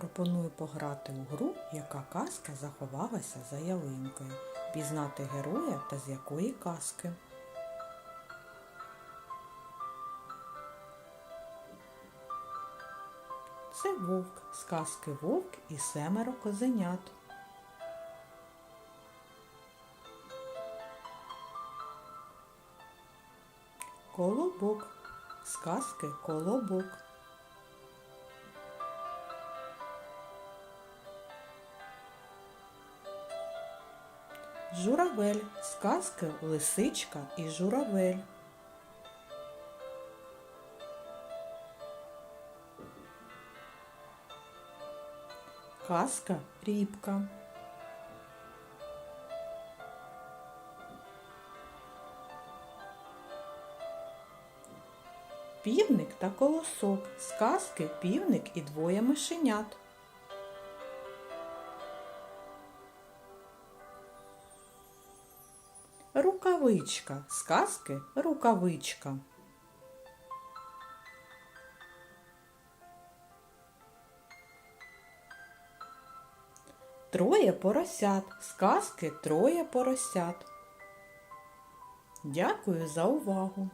Пропоную пограти у гру, яка казка заховалася за ялинкою. Пізнати героя та з якої казки. Це вовк з казки Вовк і семеро козенят. Колобок з казки Колобок. Журавель з казки Лисичка і журавель. Казка Рібка. Півник та колосок з казки Півник і двоє мишенят. Рукавичка Сказки Рукавичка. Троє поросят Сказки Троє поросят. Дякую за увагу!